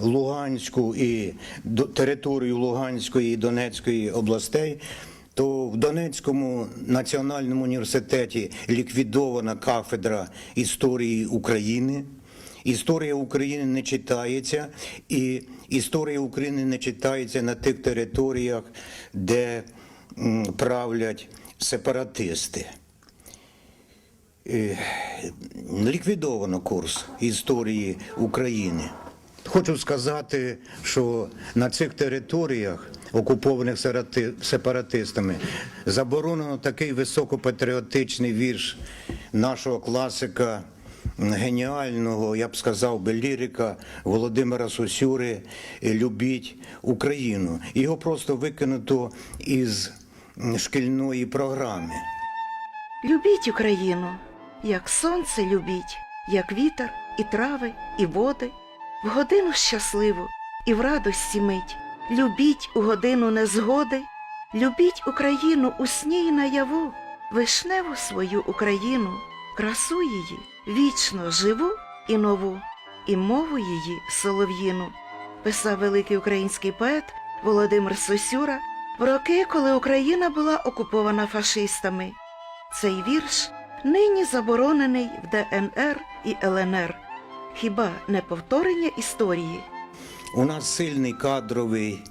Луганську і територію Луганської і Донецької областей, то в Донецькому національному університеті ліквідована кафедра історії України. Історія України не читається, і історія України не читається на тих територіях, де правлять сепаратисти. Е, Ліквідовано курс історії України. Хочу сказати, що на цих територіях, окупованих сепаратистами, заборонено такий високопатріотичний вірш нашого класика, геніального, я б сказав би, лірика Володимира Сосюри Любіть Україну. Його просто викинуто із шкільної програми. Любіть Україну, як сонце любіть, як вітер, і трави, і води, в годину щасливу і в радості мить. Любіть у годину незгоди, любіть Україну у сні й наяву, вишневу свою Україну, красу її, вічно живу і нову, і мову її солов'їну. Писав великий український поет Володимир Сосюра в роки, коли Україна була окупована фашистами. Цей вірш нині заборонений в ДНР і ЛНР. Хіба не повторення історії? У нас сильний кадровий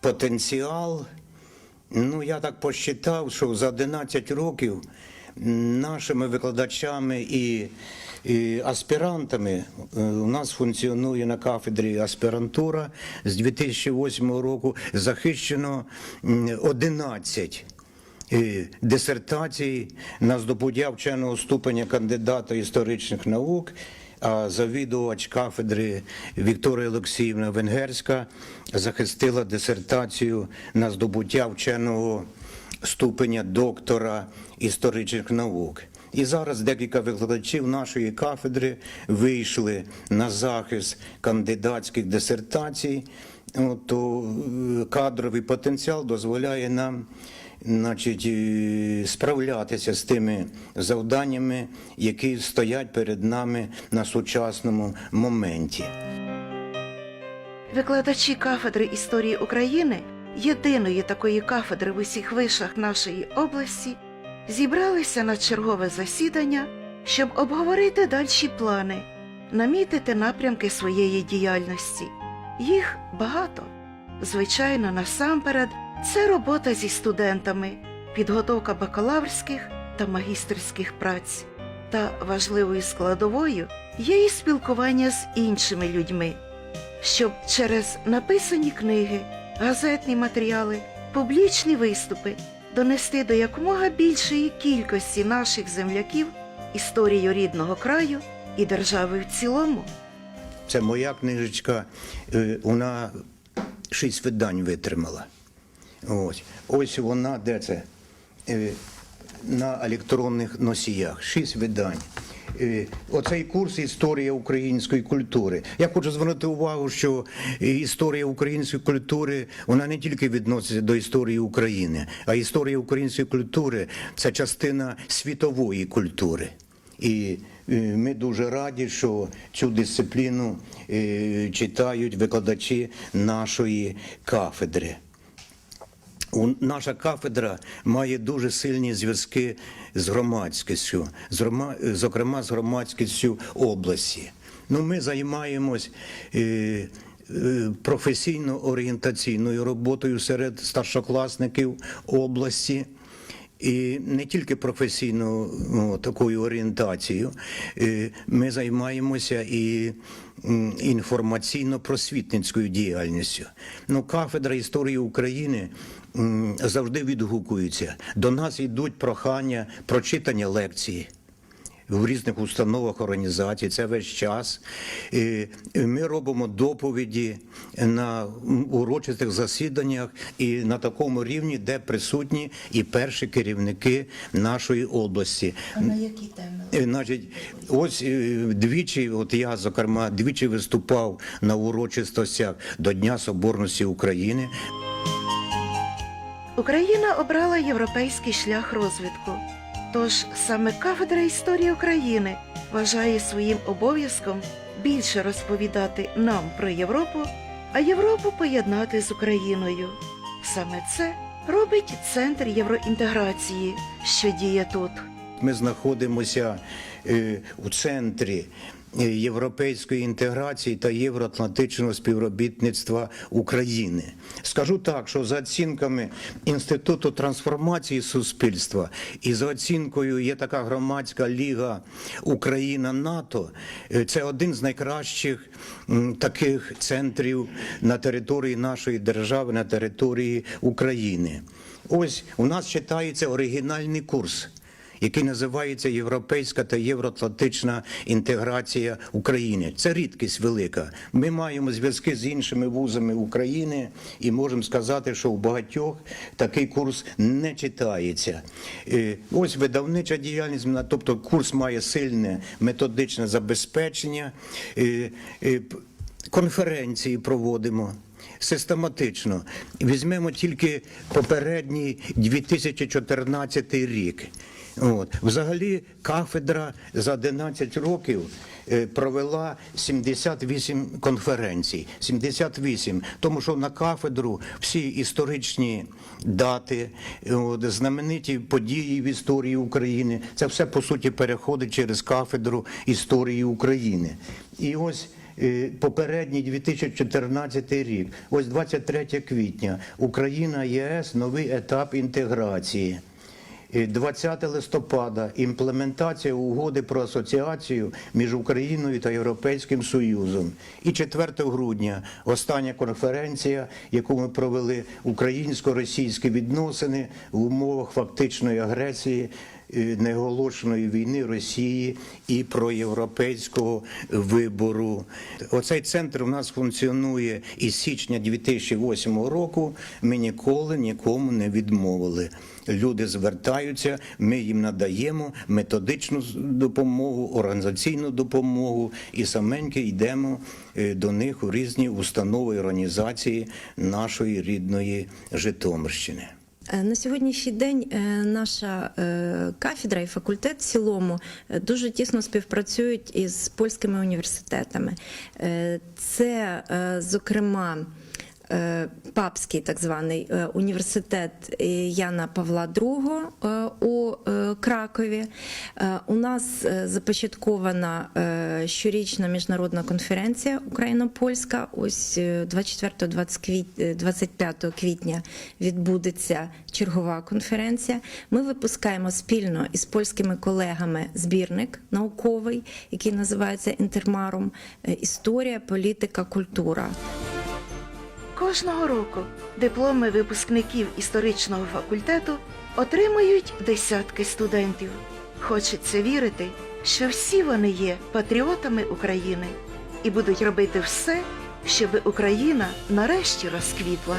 потенціал. Ну, я так посчитав, що за 11 років нашими викладачами і, і аспірантами е, у нас функціонує на кафедрі аспірантура з 2008 року захищено 11 е, дисертацій на здобуття вченого ступеня кандидата історичних наук. А завідувач кафедри Вікторія Олексіївна Венгерська захистила дисертацію на здобуття вченого ступеня доктора історичних наук. І зараз декілька викладачів нашої кафедри вийшли на захист кандидатських дисертацій. То е, кадровий потенціал дозволяє нам значить, справлятися з тими завданнями, які стоять перед нами на сучасному моменті. Викладачі кафедри історії України, єдиної такої кафедри в усіх вишах нашої області, зібралися на чергове засідання, щоб обговорити дальші плани, намітити напрямки своєї діяльності. Їх багато. Звичайно, насамперед, це робота зі студентами, підготовка бакалаврських та магістерських праць. Та важливою складовою є і спілкування з іншими людьми щоб через написані книги, газетні матеріали, публічні виступи донести до якомога більшої кількості наших земляків історію рідного краю і держави в цілому. Це моя книжечка, е, вона шість видань витримала. Ось, Ось вона, де це? Е, На електронних носіях. Шість видань. Е, Оцей курс історія української культури. Я хочу звернути увагу, що історія української культури вона не тільки відноситься до історії України, а історія української культури це частина світової культури. І е, ми дуже раді, що цю дисципліну читають викладачі нашої кафедри. Наша кафедра має дуже сильні зв'язки з громадськістю, зокрема з громадськістю області. Ну, ми займаємось е, е, професійно-орієнтаційною роботою серед старшокласників області. І не тільки професійну ну, такою орієнтацією, е, ми займаємося і інформаційно-просвітницькою діяльністю. Ну, кафедра історії України завжди відгукується. До нас йдуть прохання про читання лекції в різних установах організацій. Це весь час. І Ми робимо доповіді на урочистих засіданнях і на такому рівні, де присутні і перші керівники нашої області. А на які теми? Е, Значить, ось е, двічі, от я, зокрема, двічі виступав на урочистостях до Дня Соборності України. Україна обрала європейський шлях розвитку. Тож саме кафедра історії України вважає своїм обов'язком більше розповідати нам про Європу, а Європу поєднати з Україною. Саме це робить центр євроінтеграції, що діє тут. Ми знаходимося е, у центрі європейської інтеграції та євроатлантичного співробітництва України. Скажу так, що за оцінками Інституту трансформації суспільства і за оцінкою є така громадська ліга Україна НАТО. е, Це один з найкращих таких центрів на території нашої держави, на території України. Ось у нас читається оригінальний курс який називається Європейська та євроатлантична інтеграція України. Це рідкість велика. Ми маємо зв'язки з іншими вузами України і можемо сказати, що у багатьох такий курс не читається. Е, Ось видавнича діяльність, тобто курс має сильне методичне забезпечення. Е, е, Конференції проводимо систематично. Візьмемо тільки попередній 2014 рік. От. Взагалі, кафедра за 11 років е, провела 78 конференцій. 78. Тому що на кафедру всі історичні дати, от, знамениті події в історії України, це все по суті переходить через кафедру історії України. І ось попередній 2014 рік, ось 23 квітня, Україна ЄС новий етап інтеграції. Е, 20 листопада імплементація угоди про асоціацію між Україною та Європейським Союзом. І 4 грудня остання конференція, яку ми провели українсько-російські відносини в умовах фактичної агресії. Е, Неоголошеної війни Росії і проєвропейського вибору. Оцей центр у нас функціонує із січня 2008 року. Ми ніколи нікому не відмовили. Люди звертаються, ми їм надаємо методичну допомогу, організаційну допомогу і саменьки йдемо е, до них у різні установи організації нашої рідної Житомирщини. Е, На сьогоднішній день е, наша е, кафедра і факультет в цілому дуже тісно співпрацюють із польськими університетами. Це, зокрема, Папський так званий е, університет е, Яна Павла II е, у е, Кракові. Е, У нас е, започаткована е, щорічна міжнародна конференція Україно-Польська. Ось е, 24-25 квітня відбудеться чергова конференція. Ми випускаємо спільно із польськими колегами збірник науковий, який називається Інтермарум е, Історія, політика, культура. Кожного року дипломи випускників історичного факультету отримують десятки студентів. Хочеться вірити, що всі вони є патріотами України і будуть робити все, щоб Україна нарешті розквітла.